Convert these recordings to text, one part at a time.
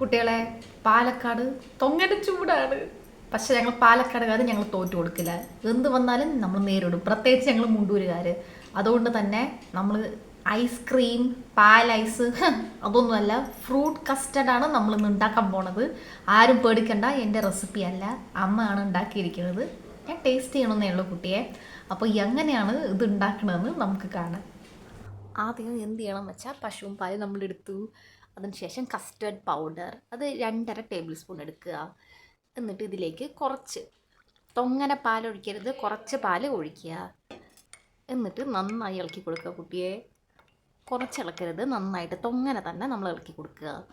കുട്ടികളെ പാലക്കാട് തൊങ്ങന ചൂടാണ്. പക്ഷെ ഞങ്ങൾ പാലക്കാടുകാർ ഞങ്ങൾ തോറ്റു കൊടുക്കില്ല. എന്ത് വന്നാലും നമ്മൾ നേരിടും. പ്രത്യേകിച്ച് ഞങ്ങൾ മുണ്ടൂരുകാർ അതുകൊണ്ട് തന്നെ നമ്മൾ ഐസ്ക്രീം ഹ്, അതൊന്നുമല്ല ഫ്രൂട്ട് കസ്റ്റർഡാണ് നമ്മൾ ഇന്ന് ഉണ്ടാക്കാൻ പോണത്. ആരും പേടിക്കണ്ട എന്റെ റെസിപ്പി അല്ല. അമ്മയാണ് ഉണ്ടാക്കിയിരിക്കുന്നത്. ഞാൻ ടേസ്റ്റ് ചെയ്യണമെന്നേ ഉള്ളൂ കുട്ടിയെ. അപ്പോൾ എങ്ങനെയാണ് ഇത് ഉണ്ടാക്കണമെന്ന് നമുക്ക് കാണാം. ആദ്യം എന്ത് ചെയ്യണം വെച്ചാൽ പശുവും പാൽ നമ്മൾ എടുത്തു അതിനുശേഷം കസ്റ്റേർഡ് പൗഡർ അത് രണ്ടര ടേബിൾ സ്പൂൺ എടുക്കുക. എന്നിട്ട് ഇതിലേക്ക് കുറച്ച് തൊങ്ങന പാൽ ഒഴിക്കരുത് കുറച്ച് പാൽ ഒഴിക്കുക. എന്നിട്ട് നന്നായി ഇളക്കി കൊടുക്കുക കുട്ടിയെ. കുറച്ച് ഇളക്കരുത് നന്നായിട്ട് തൊങ്ങനെ തന്നെ നമ്മൾ ഇളക്കി കൊടുക്കുക.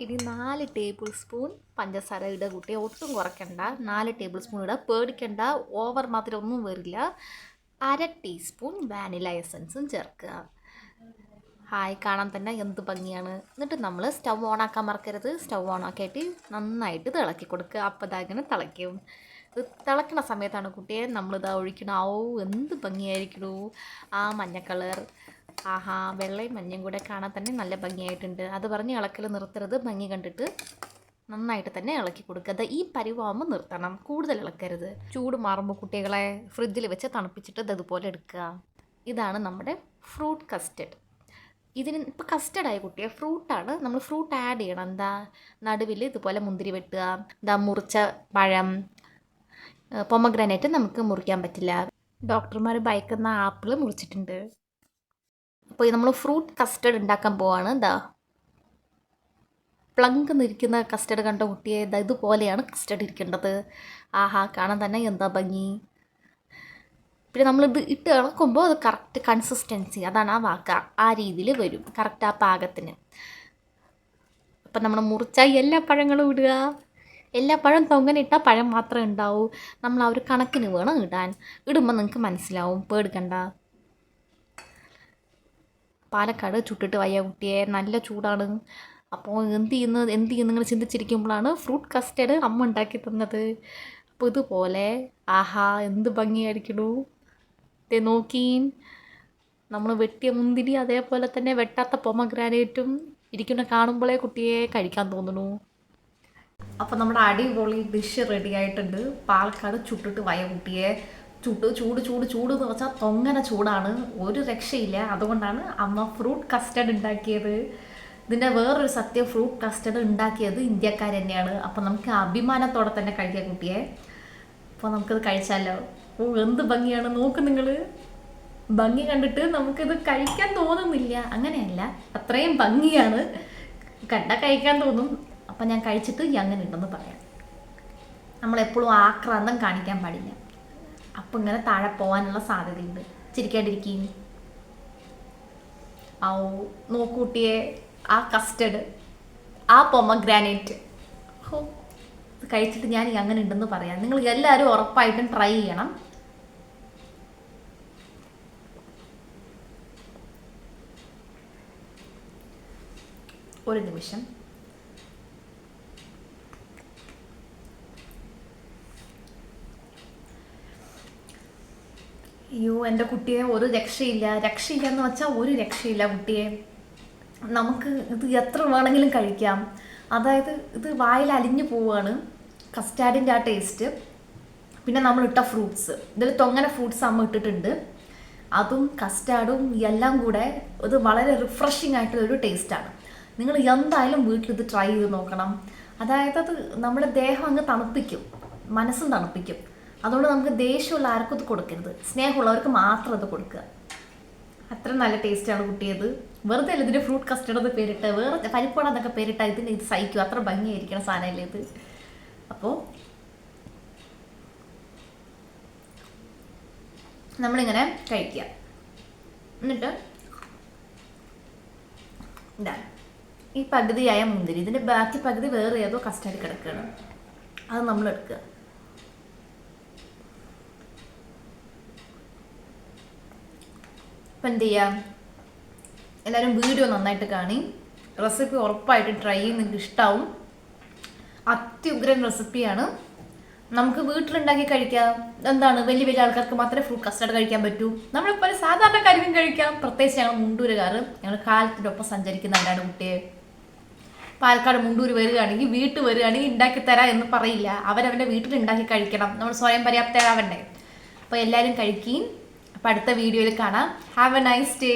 ഇനി നാല് ടേബിൾ സ്പൂൺ പഞ്ചസാര ഇടുക കുട്ടിയെ. ഒട്ടും കുറയ്ക്കണ്ട. നാല് ടേബിൾ സ്പൂൺ ഇടുക. പേടിക്കണ്ട. ഓവർ മാത്രം ഒന്നും വരില്ല അര ടീസ്പൂൺ വാനില എസൻസും ചേർക്കുക. ഹായ് കാണാൻ തന്നെ എന്ത് ഭംഗിയാണ്. എന്നിട്ട് നമ്മൾ സ്റ്റവ് ഓൺ ആക്കാൻ മറക്കരുത്. സ്റ്റവ് ഓൺ ആക്കിയിട്ട് നന്നായിട്ട് തിളക്കി കൊടുക്കുക. അപ്പോൾ ഇതാ ഇങ്ങനെ തിളയ്ക്കും. തിളക്കണ സമയത്താണ് കുട്ടിയെ നമ്മളിതാ ഒഴിക്കണം. ഓ എന്ത് ഭംഗിയായിരിക്കണു ആ മഞ്ഞ കളർ. ആഹാ വെള്ളയും മഞ്ഞയും കൂടെ കാണാൻ തന്നെ നല്ല ഭംഗിയായിട്ടുണ്ട്. അത് പറഞ്ഞ് ഇളക്കൽ നിർത്തരുത്. ഭംഗി കണ്ടിട്ട് നന്നായിട്ട് തന്നെ ഇളക്കി കൊടുക്കുക. ഈ പരിവാകുമ്പോൾ നിർത്തണം. കൂടുതൽ ഇളക്കരുത്. ചൂട് മാറുമ്പോൾ കുട്ടികളെ ഫ്രിഡ്ജിൽ വെച്ച് തണുപ്പിച്ചിട്ട് ഇത് ഇതുപോലെ എടുക്കുക. ഇതാണ് നമ്മുടെ ഫ്രൂട്ട് കസ്റ്റഡ്. ഇതിന് ഇപ്പോൾ കസ്റ്റഡായ കുട്ടിയെ ഫ്രൂട്ടാണ് നമ്മൾ ഫ്രൂട്ട് ആഡ് ചെയ്യണം. എന്താ? നടുവിൽ ഇതുപോലെ മുന്തിരി വെട്ടുക. എന്താ? മുറിച്ച പഴം പൊമഗ്രാനൈറ്റ് നമുക്ക് മുറിക്കാൻ പറ്റില്ല. ഡോക്ടർമാർ ഭയക്കുന്ന ആപ്പിൾ മുറിച്ചിട്ടുണ്ട്. അപ്പോൾ നമ്മൾ ഫ്രൂട്ട് കസ്റ്റഡ് ഉണ്ടാക്കാൻ പോവാണ്. എന്താ? പ്ലങ്ക് നിരിക്കുന്ന കസ്റ്റഡ് കണ്ട കുട്ടിയെ ഇതുപോലെയാണ് കസ്റ്റഡ് ഇരിക്കേണ്ടത്. ആഹാ കാണാൻ തന്നെ എന്താ ഭംഗി. പിന്നെ നമ്മളിത് ഇട്ട് ഇളക്കുമ്പോൾ അത് കറക്റ്റ് കൺസിസ്റ്റൻസി അതാണ് ആ വാക്ക ആ രീതിയിൽ വരും. കറക്റ്റ് ആ പാകത്തിന്. അപ്പം നമ്മൾ മുറിച്ച എല്ലാ പഴങ്ങളും ഇടുക. എല്ലാ പഴം തൊങ്ങനെ ഇട്ടാൽ പഴം മാത്രമേ ഉണ്ടാവൂ നമ്മൾ ആ ഒരു കണക്കിന് വേണം ഇടാൻ. ഇടുമ്പോൾ നിങ്ങൾക്ക് മനസ്സിലാവും. പേടിക്കണ്ട. പാലക്കാട് ചുട്ടിട്ട് വയ്യ കുട്ടിയെ. നല്ല ചൂടാണ്. അപ്പോൾ എന്ത് ചെയ്യുന്നത് എന്ത് ചെയ്യുന്നു? നിങ്ങൾ ചിന്തിച്ചിരിക്കുമ്പോഴാണ് ഫ്രൂട്ട് കസ്റ്റേഡ് അമ്മ ഉണ്ടാക്കി തന്നത്. അപ്പോൾ ഇതുപോലെ. ആഹാ എന്ത് ഭംഗിയായിരിക്കണു. ദേ നോക്കീൻ നമ്മൾ വെട്ടിയ മുന്തിരി അതേപോലെ തന്നെ വെട്ടാത്ത പൊമഗ്രാനേറ്റും ഇരിക്കുന്ന കാണുമ്പോഴേ കുട്ടിയെ കഴിക്കാൻ തോന്നുന്നു. അപ്പോൾ നമ്മുടെ അടിപൊളി ഡിഷ് റെഡി ആയിട്ടുണ്ട്. പാലക്കാട് ചുട്ടിട്ട് വയ കുട്ടിയെ. ചുട്ട് ചൂട് ചൂട് ചൂട് എന്ന് വെച്ചാൽ തൊങ്ങന ചൂടാണ്. ഒരു രക്ഷയില്ല. അതുകൊണ്ടാണ് അമ്മ ഫ്രൂട്ട് കസ്റ്റഡ് ഉണ്ടാക്കിയത്. ഇതിന്റെ വേറൊരു സത്യം ഫ്രൂട്ട് കസ്റ്റഡ് ഉണ്ടാക്കിയത് ഇന്ത്യക്കാർ തന്നെയാണ് അപ്പം നമുക്ക് അഭിമാനത്തോടെ തന്നെ കഴിക്കാം കുട്ടിയെ. അപ്പോൾ നമുക്കത് കഴിച്ചാലോ? ഓ എന്ത് ഭംഗിയാണ്. നോക്ക് നിങ്ങൾ ഭംഗി കണ്ടിട്ട് നമുക്കിത് കഴിക്കാൻ തോന്നുന്നില്ല. അങ്ങനെയല്ല. അത്രയും ഭംഗിയാണ്. കണ്ട കഴിക്കാൻ തോന്നും. അപ്പം ഞാൻ കഴിച്ചിട്ട് അങ്ങനെ ഉണ്ടെന്ന് പറയാം. നമ്മളെപ്പോഴും ആക്രാന്തം കാണിക്കാൻ പാടില്ല. അപ്പം ഇങ്ങനെ താഴെ പോകാനുള്ള സാധ്യതയുണ്ട്. ചിരിക്കാണ്ടിരിക്കുകയും ആ നോക്കൂട്ടിയെ ആ കസ്റ്റഡ്. ആ പൊമഗ്രാനൈറ്റ്. ഹോ കഴിച്ചിട്ട് ഞാൻ അങ്ങനെ ഉണ്ടെന്ന് പറയാം. നിങ്ങൾ എല്ലാവരും ഉറപ്പായിട്ടും ട്രൈ ചെയ്യണം. ഒരു നിമിഷം. അയ്യോ എന്റെ കുട്ടിയെ ഒരു രക്ഷയില്ല. രക്ഷയില്ല എന്ന് വെച്ചാൽ ഒരു രക്ഷയില്ല കുട്ടിയെ. നമുക്ക് ഇത് എത്ര വേണമെങ്കിലും കഴിക്കാം. അതായത് ഇത് വായിൽ അലിഞ്ഞു പോവുകയാണ് കസ്റ്റാർഡിന്റെ ആ ടേസ്റ്റ് പിന്നെ നമ്മൾ ഇട്ട ഫ്രൂട്ട്സ് ഇതിൽ തൊങ്ങനെ ഫ്രൂട്ട്സ് അമ്മ ഇട്ടിട്ടുണ്ട്. അതും കസ്റ്റാർഡും എല്ലാം കൂടെ ഇത് വളരെ റിഫ്രഷിംഗ് ആയിട്ടുള്ള ഒരു ടേസ്റ്റാണ് നിങ്ങൾ എന്തായാലും വീട്ടിൽ ഇത് ട്രൈ ചെയ്ത് നോക്കണം. അതായത് അത് നമ്മുടെ ദേഹം അങ്ങ് തണുപ്പിക്കും. മനസ്സും തണുപ്പിക്കും. അതുകൊണ്ട് നമുക്ക് ദേഷ്യമുള്ള ആർക്കും ഇത് കൊടുക്കരുത്. സ്നേഹമുള്ളവർക്ക് മാത്രം അത് കൊടുക്കുക. അത്ര നല്ല ടേസ്റ്റാണ് കുട്ടിയത്. വെറുതെ അല്ല ഇതിന്റെ ഫ്രൂട്ട് കസ്റ്റർഡ് പേരിട്ട് വേറെ പരിപ്പട എന്നൊക്കെ പേരിട്ടാൽ ഇതിന് ഇത് സഹിക്കും. അത്ര ഭംഗിയായിരിക്കണം സാധനമല്ലേ ഇത്. അപ്പോൾ നമ്മളിങ്ങനെ കഴിക്കുക. എന്നിട്ട് ഇതാണ് ഈ പകുതിയായ മുന്തിരി. ഇതിന്റെ ബാക്കി പകുതി വേറെ ഏതോ കസ്റ്റഡി കിടക്കുകയാണ്. അത് നമ്മൾ എടുക്കുക. അപ്പം എന്ത് ചെയ്യാം എല്ലാവരും വീഡിയോ നന്നായിട്ട് കാണി. റെസിപ്പി ഉറപ്പായിട്ട് ട്രൈ ചെയ്ത് നിങ്ങൾക്ക് ഇഷ്ടാവും. അത്യുഗ്രൻ റെസിപ്പിയാണ് നമുക്ക് വീട്ടിലുണ്ടാക്കി കഴിക്കാം. എന്താണ് വലിയ വലിയ ആൾക്കാർക്ക് മാത്രമേ ഫ്രൂട്ട് കസ്റ്റാർഡ് കഴിക്കാൻ പറ്റൂ. നമ്മളിപ്പോൾ സാധാരണക്കാർക്കും കഴിക്കാം. പ്രത്യേകിച്ച് ഞങ്ങൾ മുണ്ടൂരുകാർ ഞങ്ങൾ കാലത്തിനൊപ്പം സഞ്ചരിക്കുന്നവരാണ് കുട്ടിയെ? പാലക്കാട് മുണ്ടൂർ വരികയാണെങ്കിൽ വീട്ടിൽ വരികയാണെങ്കിൽ ഉണ്ടാക്കി തരാം എന്ന് പറയില്ല. അവരവന്റെ വീട്ടിൽ ഉണ്ടാക്കി കഴിക്കണം. നമ്മൾ സ്വയം പര്യാപ്തരാവണ്ടേ? അപ്പോൾ എല്ലാവരും കഴിക്കുകയും അപ്പോൾ അടുത്ത വീഡിയോയിൽ കാണാം. Have A nice day